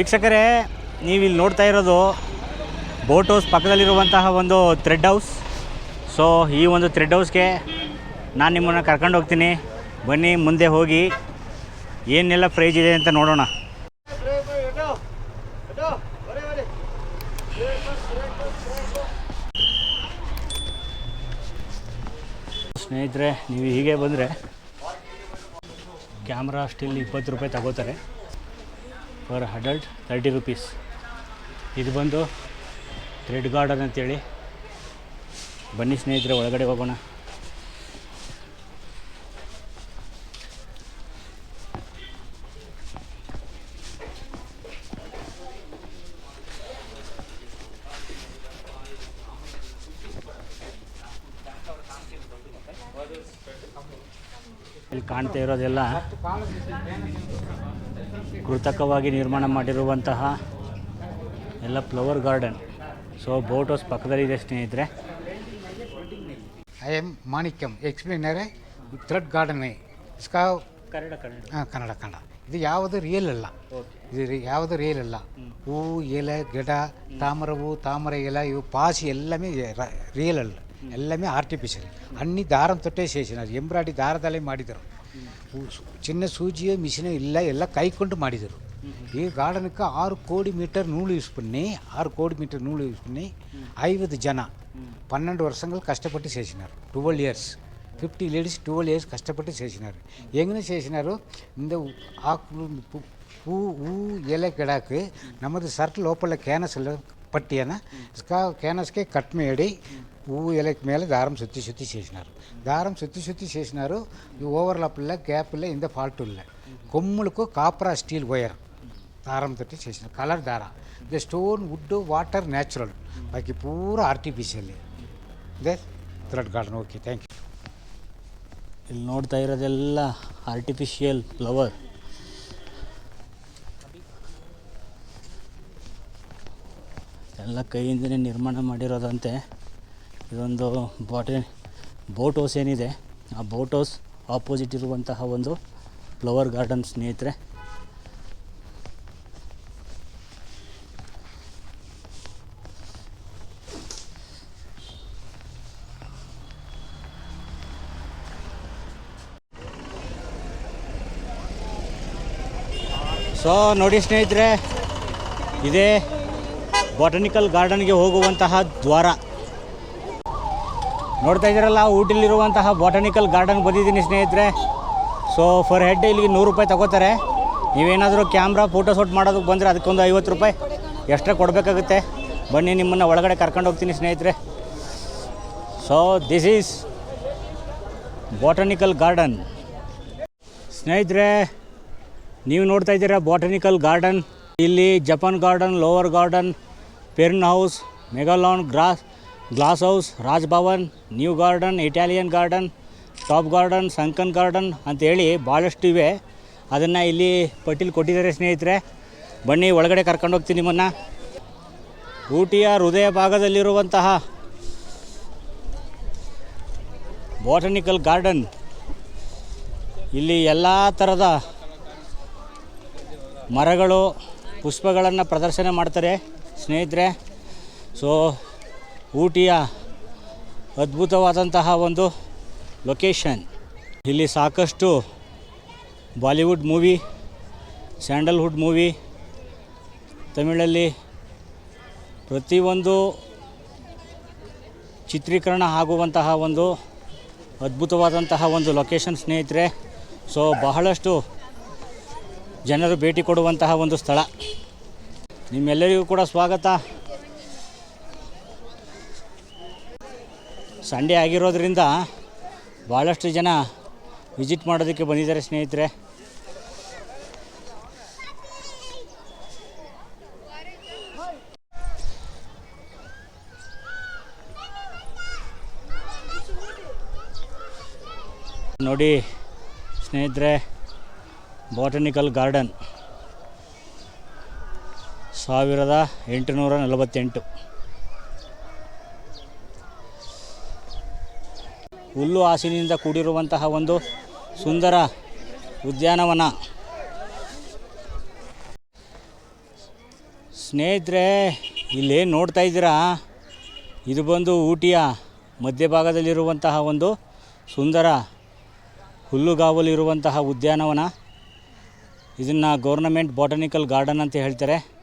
ವೀಕ್ಷಕರೇ ನೀವು ಇಲ್ಲಿ ನೋಡ್ತಾ ಇರೋದು ಬೋಟ್ ಹೌಸ್ ಪಕ್ಕದಲ್ಲಿರುವಂತಹ ಒಂದು ಥ್ರೆಡ್ ಹೌಸ್. ಸೊ ಈ ಒಂದು ಥ್ರೆಡ್ ಹೌಸ್ಗೆ ನಾನು ನಿಮ್ಮನ್ನು ಕರ್ಕೊಂಡು ಹೋಗ್ತೀನಿ. ಬನ್ನಿ, ಮುಂದೆ ಹೋಗಿ. ಏನೆಲ್ಲ ಪ್ರೈಜ್ ಇದೆ ಅಂತ ನೋಡೋಣ. ಸ್ನೇಹಿತರೆ, ನೀವು ಹೀಗೆ ಬಂದರೆ ಕ್ಯಾಮ್ರಾ ಸ್ಟಿಲ್ ಇಪ್ಪತ್ತು ರೂಪಾಯಿ ತಗೋತಾರೆ. For adult thirty rupees. ಇದು ಬಂದು ಥ್ರೆಡ್ ಗಾರ್ಡನ್ ಅಂತೇಳಿ. ಬನ್ನಿ ಸ್ನೇಹಿತರೆ, ಒಳಗಡೆ ಹೋಗೋಣ. ಇಲ್ಲಿ ಕಾಣ್ತಾ ಇರೋದೆಲ್ಲ ಕೃತಕವಾಗಿ ನಿರ್ಮಾಣ ಮಾಡಿರುವಂತಹ ಎಲ್ಲ flower garden. So boat house ಪಕ್ಕದಲ್ಲಿ ಇದೆ ಸ್ನೇಹಿತರೆ. I am Manikyam explainer thread garden ಇಸ್ಕಾ Kannada Kannada. Kannada ಇದು ಯಾವುದು ರಿಯಲ್ ಅಲ್ಲ. ಇದು ಯಾವುದು ರಿಯಲ್ ಅಲ್ಲ. ಹೂ ಎಲೆ ಗಿಡ ತಾಮರ ಹೂ ತಾಮರ ಎಲೆ ಇವು ಪಾಸಿ ಎಲ್ಲಾಮೇ ರಿಯಲ್ ಅಲ್ಲ. எல்லாமே ಆರ್ಟಿಫಿಷಿಯಲ್ ಹಣ್ಣಿ ದಾರಂ ತೊಟ್ಟೆ சேசினார் எம்ப்ராய்டி ದಾರದಲ್ಲೇ ಮಾಡಿದರು. ಚಿನ್ನ ಸೂಜಿಯೋ ಮಿಷಿನೋ ಇಲ್ಲ ಎಲ್ಲ ಕೈಕೊಂಡು ಮಾಡಿದರು ಈ ಗಾರ್ಡನುக்கு ஆறு கோடி மீட்டர் நூல் யூஸ் பண்ணி ஆறு கோடி மீட்டர் நூல் யூஸ் பண்ணி ஐவது ஜன பன்னெண்டு வருஷங்கள் కష్టపడి చేసినారు twelve years fifty ladies twelve years కష్టపడి చేసినారు ఎంగిన చేసినారు இந்த ఆకులు பூ ஊ இலை கிடாக்கு நமது சர்ட் லோப்பல கேனஸில் பட்டியன கேனஸ்கே கட் ಮಾಡಿ పువ్వు ఎలకి మేల దారం సుత్తి సుత్తి చేసినారు దారం సుత్తి సుత్తి చేసినారు ఈ ఓవర్లాప్లో గ్యాప్లో ఇంత ఫాల్ట్ ಇಲ್ಲ కొమ్ములకు కాపరా స్టీల్ వైర్ దారం తోటి చేసిన కలర్ దార the stone wood water natural బాకీ పూరా artificial they thread garden okay thank you ಇಲ್ಲಿ ನೋಡ್ತಾ ಇರೋದೆಲ್ಲ ಆರ್ಟಿಫಿಷಿಯಲ್ ಫ್ಲವರ್ ಎಲ್ಲ ಕೈಯಿಂದನೇ ನಿರ್ಮಾಣ ಮಾಡಿರೋದಂತೆ ಇದೊಂದು ಬಾಟೆ ಬೋಟ್ ಹೌಸ್ ಏನಿದೆ. ಆ ಬೋಟ್ ಹೌಸ್ ಆಪೋಸಿಟ್ ಇರುವಂತಹ ಒಂದು ಫ್ಲವರ್ ಗಾರ್ಡನ್ ಸ್ನೇಹಿತರೆ. ಸೊ ನೋಡಿ ಸ್ನೇಹಿತರೆ, ಇದೇ ಬಾಟನಿಕಲ್ ಗಾರ್ಡನ್ಗೆ ಹೋಗುವಂತಹ ದ್ವಾರ. ನೋಡ್ತಾ ಇದ್ದೀರಲ್ಲ ಊಟಿಲಿರುವಂತಹ ಬಾಟನಿಕಲ್ ಗಾರ್ಡನ್ ಬಂದಿದ್ದೀನಿ ಸ್ನೇಹಿತರೆ. ಸೊ ಫರ್ ಹೆಡ್ ಇಲ್ಲಿಗೆ ನೂರು ರೂಪಾಯಿ ತಗೋತಾರೆ. ನೀವೇನಾದರೂ ಕ್ಯಾಮ್ರಾ ಫೋಟೋ ಶೂಟ್ ಮಾಡೋದಕ್ಕೆ ಬಂದರೆ ಅದಕ್ಕೊಂದು ಐವತ್ತು ರೂಪಾಯಿ ಎಕ್ಸ್ಟ್ರಾ ಕೊಡಬೇಕಾಗುತ್ತೆ. ಬನ್ನಿ, ನಿಮ್ಮನ್ನು ಒಳಗಡೆ ಕರ್ಕೊಂಡು ಹೋಗ್ತೀನಿ ಸ್ನೇಹಿತರೆ. So this is botanical garden ಸ್ನೇಹಿತರೆ, ನೀವು ನೋಡ್ತಾ ಇದ್ದೀರಾ ಬಾಟನಿಕಲ್ ಗಾರ್ಡನ್ ಇಲ್ಲಿ Japan garden lower garden fern house ಮೆಗಾಲಾನ್ grass glass house, Raj Bhavan, new garden, Italian garden, top garden, sunken garden ಅಂತೇಳಿ ಭಾಳಷ್ಟು ಇವೆ. ಅದನ್ನು ಇಲ್ಲಿ ಪಟ್ಟಿಲಿ ಕೊಟ್ಟಿದ್ದಾರೆ ಸ್ನೇಹಿತರೆ. ಬನ್ನಿ, ಒಳಗಡೆ ಕರ್ಕೊಂಡು ಹೋಗ್ತೀನಿ ನಿಮ್ಮನ್ನು. ಊಟಿಯ ಹೃದಯ ಭಾಗದಲ್ಲಿರುವಂತಹ ಬಾಟನಿಕಲ್ ಗಾರ್ಡನ್ ಇಲ್ಲಿ ಎಲ್ಲ ಥರದ ಮರಗಳು, ಪುಷ್ಪಗಳನ್ನು ಪ್ರದರ್ಶನ ಮಾಡ್ತಾರೆ ಸ್ನೇಹಿತರೆ. ಸೊ ಊಟಿಯ ಅದ್ಭುತವಾದಂತಹ ಒಂದು ಲೊಕೇಶನ್ ಇಲ್ಲಿ ಸಾಕಷ್ಟು ಬಾಲಿವುಡ್ ಮೂವಿ, ಸ್ಯಾಂಡಲ್ವುಡ್ ಮೂವಿ, ತಮಿಳಲ್ಲಿ ಪ್ರತಿಯೊಂದು ಚಿತ್ರೀಕರಣ ಆಗುವಂತಹ ಒಂದು ಅದ್ಭುತವಾದಂತಹ ಒಂದು ಲೊಕೇಶನ್ ಸ್ನೇಹಿತರೆ. ಸೊ ಬಹಳಷ್ಟು ಜನರು ಭೇಟಿ ಕೊಡುವಂತಹ ಒಂದು ಸ್ಥಳ. ನಿಮ್ಮೆಲ್ಲರಿಗೂ ಕೂಡ ಸ್ವಾಗತ. ಸಂಡೇ ಆಗಿರೋದ್ರಿಂದ ಭಾಳಷ್ಟು ಜನ ವಿಸಿಟ್ ಮಾಡೋದಕ್ಕೆ ಬಂದಿದ್ದಾರೆ ಸ್ನೇಹಿತರೆ. ನೋಡಿ ಸ್ನೇಹಿತರೆ, ಬಾಟನಿಕಲ್ ಗಾರ್ಡನ್ ಸಾವಿರದ ಎಂಟುನೂರ ನಲವತ್ತೆಂಟು. ಹುಲ್ಲು ಹಾಸಿನಿಂದ ಕೂಡಿರುವಂತಹ ಒಂದು ಸುಂದರ ಉದ್ಯಾನವನ. ಸ್ನೇಹಿತರೆ, ಇಲ್ಲೇನು ನೋಡ್ತಾ ಇದ್ದೀರಾ? ಇದು ಬಂದು ಊಟಿಯ ಮಧ್ಯಭಾಗದಲ್ಲಿರುವಂತಹ ಒಂದು ಸುಂದರ ಹುಲ್ಲುಗಾವಲಿರುವಂತಹ ಉದ್ಯಾನವನ. ಇದನ್ನು ಗೌರ್ನಮೆಂಟ್ ಬಾಟನಿಕಲ್ ಗಾರ್ಡನ್ ಅಂತ ಹೇಳ್ತಾರೆ.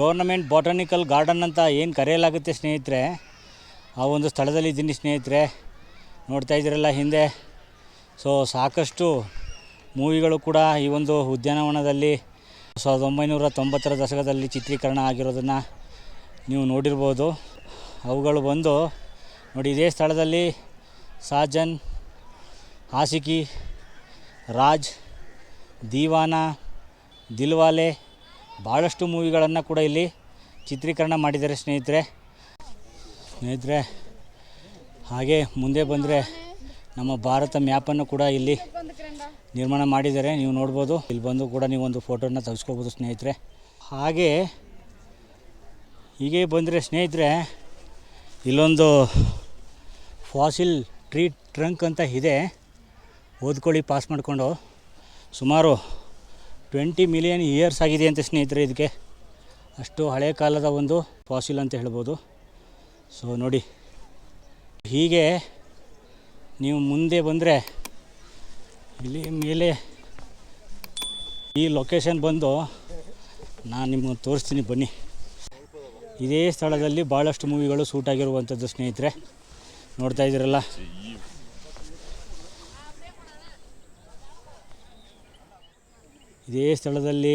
ಗೌರ್ನಮೆಂಟ್ ಬಾಟನಿಕಲ್ ಗಾರ್ಡನ್ ಅಂತ ಏನು ಕರೆಯಲಾಗುತ್ತೆ ಸ್ನೇಹಿತರೆ? ಆ ಒಂದು ಸ್ಥಳದಲ್ಲಿ ಇದ್ದೀನಿ ಸ್ನೇಹಿತರೆ. ನೋಡ್ತಾ ಇದ್ದೀರಲ್ಲ ಹಿಂದೆ. ಸೊ ಸಾಕಷ್ಟು ಮೂವಿಗಳು ಕೂಡ ಈ ಒಂದು ಉದ್ಯಾನವನದಲ್ಲಿ ಸಾವಿರದ ಒಂಬೈನೂರ ತೊಂಬತ್ತರ ದಶಕದಲ್ಲಿ ಚಿತ್ರೀಕರಣ ಆಗಿರೋದನ್ನು ನೀವು ನೋಡಿರ್ಬೋದು. ಅವುಗಳು ಬಂದು ನೋಡಿ, ಇದೇ ಸ್ಥಳದಲ್ಲಿ ಸಾಜನ್ ಆಸಿಕಿ ರಾಜ್, ದೀವಾನ, ದಿಲ್ವಾಲೆ ಭಾಳಷ್ಟು ಮೂವಿಗಳನ್ನು ಕೂಡ ಇಲ್ಲಿ ಚಿತ್ರೀಕರಣ ಮಾಡಿದ್ದಾರೆ ಸ್ನೇಹಿತರೆ. ಸ್ನೇಹಿತರೆ, ಹಾಗೆ ಮುಂದೆ ಬಂದರೆ ನಮ್ಮ ಭಾರತ ಮ್ಯಾಪನ್ನು ಕೂಡ ಇಲ್ಲಿ ನಿರ್ಮಾಣ ಮಾಡಿದ್ದಾರೆ. ನೀವು ನೋಡ್ಬೋದು, ಇಲ್ಲಿ ಬಂದು ಕೂಡ ನೀವು ಒಂದು ಫೋಟೋನ ತೆಗೆಸ್ಕೋಬೋದು ಸ್ನೇಹಿತರೆ. ಹಾಗೆ ಹೀಗೆ ಬಂದರೆ ಸ್ನೇಹಿತರೆ, ಇಲ್ಲೊಂದು ಫಾಸಿಲ್ ಟ್ರೀ ಟ್ರಂಕ್ ಅಂತ ಇದೆ. ಓದ್ಕೊಳ್ಳಿ, ಪಾಸ್ ಮಾಡಿಕೊಂಡು. ಸುಮಾರು ಟ್ವೆಂಟಿ ಮಿಲಿಯನ್ ಇಯರ್ಸ್ ಆಗಿದೆ ಅಂತ ಸ್ನೇಹಿತರೆ ಇದಕ್ಕೆ. ಅಷ್ಟು ಹಳೆ ಕಾಲದ ಒಂದು ಫಾಸಿಲ್ ಅಂತ ಹೇಳ್ಬೋದು. ಸೊ ನೋಡಿ. ಹೀಗೆ ನೀವು ಮುಂದೆ ಬಂದರೆ ಇಲ್ಲಿ ಮೇಲೆ ಈ ಲೊಕೇಶನ್ ಬಂದು ನಾನು ನಿಮಗೆ ತೋರಿಸ್ತೀನಿ ಬನ್ನಿ. ಇದೇ ಸ್ಥಳದಲ್ಲಿ ಭಾಳಷ್ಟು ಮೂವಿಗಳು ಶೂಟ್ ಆಗಿರುವಂಥದ್ದು ಸ್ನೇಹಿತರೆ. ನೋಡ್ತಾ ಇದ್ದೀರಲ್ಲ? ಇದೇ ಸ್ಥಳದಲ್ಲಿ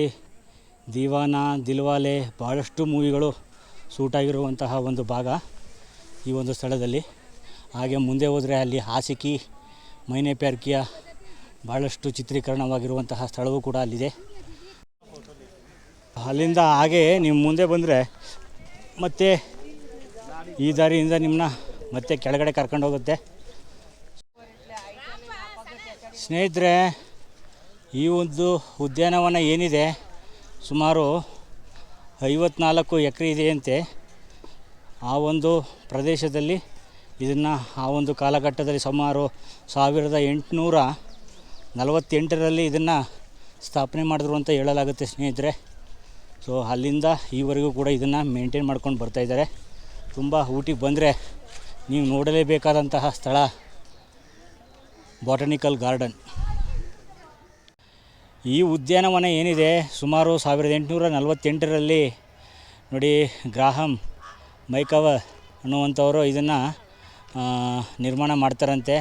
ದಿವಾನ ದಿಲ್ವಾಲೆ ಭಾಳಷ್ಟು ಮೂವಿಗಳು ಸೂಟಾಗಿರುವಂತಹ ಒಂದು ಭಾಗ ಈ ಒಂದು ಸ್ಥಳದಲ್ಲಿ. ಹಾಗೆ ಮುಂದೆ ಹೋದರೆ ಅಲ್ಲಿ ಹಾಸಿಕಿ, ಮೈನೆ ಪ್ಯಾರ್ಕಿಯ ಭಾಳಷ್ಟು ಚಿತ್ರೀಕರಣವಾಗಿರುವಂತಹ ಸ್ಥಳವೂ ಕೂಡ ಅಲ್ಲಿದೆ. ಅಲ್ಲಿಂದ ಹಾಗೆ ನೀವು ಮುಂದೆ ಬಂದರೆ ಮತ್ತೆ ಈ ದಾರಿಯಿಂದ ನಿಮ್ಮನ್ನ ಮತ್ತೆ ಕೆಳಗಡೆ ಕರ್ಕೊಂಡು ಹೋಗುತ್ತೆ. ಸ್ನೇಹಿತರೆ ಈ ಒಂದು ಉದ್ಯಾನವನ ಏನಿದೆ, ಸುಮಾರು ಐವತ್ನಾಲ್ಕು ಎಕರೆ ಇದೆಯಂತೆ. ಆ ಒಂದು ಪ್ರದೇಶದಲ್ಲಿ ಇದನ್ನು ಆ ಒಂದು ಕಾಲಘಟ್ಟದಲ್ಲಿ ಸುಮಾರು ಸಾವಿರದ ಎಂಟುನೂರ ನಲವತ್ತೆಂಟರಲ್ಲಿ ಇದನ್ನು ಸ್ಥಾಪನೆ ಮಾಡಿದ್ರು ಅಂತ ಹೇಳಲಾಗುತ್ತೆ ಸ್ನೇಹಿತರೆ. ಸೊ ಅಲ್ಲಿಂದ ಈವರೆಗೂ ಕೂಡ ಇದನ್ನು ಮೇಂಟೈನ್ ಮಾಡ್ಕೊಂಡು ಬರ್ತಾಯಿದ್ದಾರೆ ತುಂಬ ಊಟಿಗೆ ಬಂದರೆ ನೀವು ನೋಡಲೇಬೇಕಾದಂತಹ ಸ್ಥಳ ಬಾಟನಿಕಲ್ ಗಾರ್ಡನ್ ಈ ಉದ್ಯಾನವನ ಏನಿದೆ? ಸುಮಾರು ಸಾವಿರದ ಎಂಟುನೂರ ನಲವತ್ತೆಂಟರಲ್ಲಿ ನೋಡಿ ಗ್ರಾಹಂ ಮೈಕವ ಅನ್ನುವಂಥವರು ಇದನ್ನು ನಿರ್ಮಾಣ ಮಾಡ್ತಾರಂತೆ.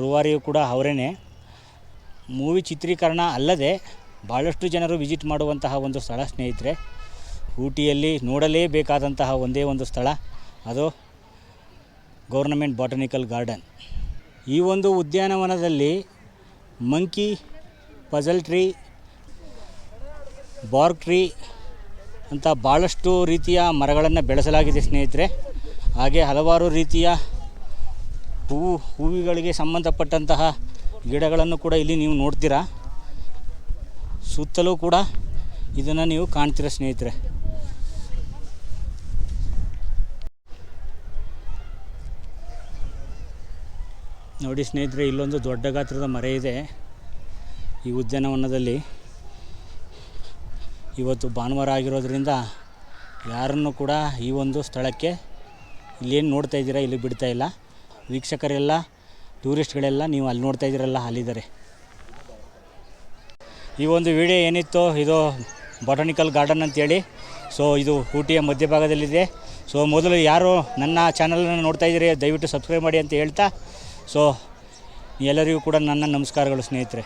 ರೂವಾರಿಯು ಕೂಡ ಅವರೇನೆ. ಮೂವಿ ಚಿತ್ರೀಕರಣ ಅಲ್ಲದೆ ಭಾಳಷ್ಟು ಜನರು ವಿಸಿಟ್ ಮಾಡುವಂತಹ ಒಂದು ಸ್ಥಳ ಸ್ನೇಹಿತರೆ. ಊಟಿಯಲ್ಲಿ ನೋಡಲೇಬೇಕಾದಂತಹ ಒಂದೇ ಒಂದು ಸ್ಥಳ, ಅದು ಗೌರ್ನಮೆಂಟ್ ಬಾಟನಿಕಲ್ ಗಾರ್ಡನ್. ಈ ಒಂದು ಉದ್ಯಾನವನದಲ್ಲಿ monkey puzzle tree bark tree ಅಂತ ಭಾಳಷ್ಟು ರೀತಿಯ ಮರಗಳನ್ನು ಬೆಳೆಸಲಾಗಿದೆ ಸ್ನೇಹಿತರೆ. ಹಾಗೆ ಹಲವಾರು ರೀತಿಯ ಹೂವು ಹೂವುಗಳಿಗೆ ಸಂಬಂಧಪಟ್ಟಂತಹ ಗಿಡಗಳನ್ನು ಕೂಡ ಇಲ್ಲಿ ನೀವು ನೋಡ್ತೀರಾ. ಸುತ್ತಲೂ ಕೂಡ ಇದನ್ನು ನೀವು ಕಾಣ್ತೀರ ಸ್ನೇಹಿತರೆ. ನೋಡಿ ಸ್ನೇಹಿತರೆ, ಇಲ್ಲೊಂದು ದೊಡ್ಡ ಗಾತ್ರದ ಮರ ಇದೆ. ಈ ಉದ್ಯಾನವನದಲ್ಲಿ ಇವತ್ತು ಭಾನುವಾರ ಆಗಿರೋದ್ರಿಂದ ಯಾರನ್ನು ಕೂಡ ಈ ಒಂದು ಸ್ಥಳಕ್ಕೆ ಇಲ್ಲೇನು ನೋಡ್ತಾ ಇದ್ದೀರಾ, ಇಲ್ಲಿ ಬಿಡ್ತಾ ಇಲ್ಲ. ವೀಕ್ಷಕರೆಲ್ಲ, ಟೂರಿಸ್ಟ್ಗಳೆಲ್ಲ ನೀವು ಅಲ್ಲಿ ನೋಡ್ತಾ ಇದ್ದೀರಲ್ಲ, ಅಲ್ಲಿದ್ದಾರೆ. ಈ ಒಂದು ವಿಡಿಯೋ ಏನಿತ್ತು, ಇದು ಬಾಟನಿಕಲ್ ಗಾರ್ಡನ್ ಅಂತೇಳಿ. ಸೊ ಇದು ಊಟಿಯ ಮಧ್ಯಭಾಗದಲ್ಲಿದೆ. ಸೊ ಮೊದಲು ಯಾರು ನನ್ನ ಚಾನಲನ್ನು ನೋಡ್ತಾ ಇದ್ದೀರಿ, ದಯವಿಟ್ಟು ಸಬ್ಸ್ಕ್ರೈಬ್ ಮಾಡಿ ಅಂತ ಹೇಳ್ತಾ. ಸೊ ಎಲ್ಲರಿಗೂ ಕೂಡ ನನ್ನ ನಮಸ್ಕಾರಗಳು ಸ್ನೇಹಿತರೆ.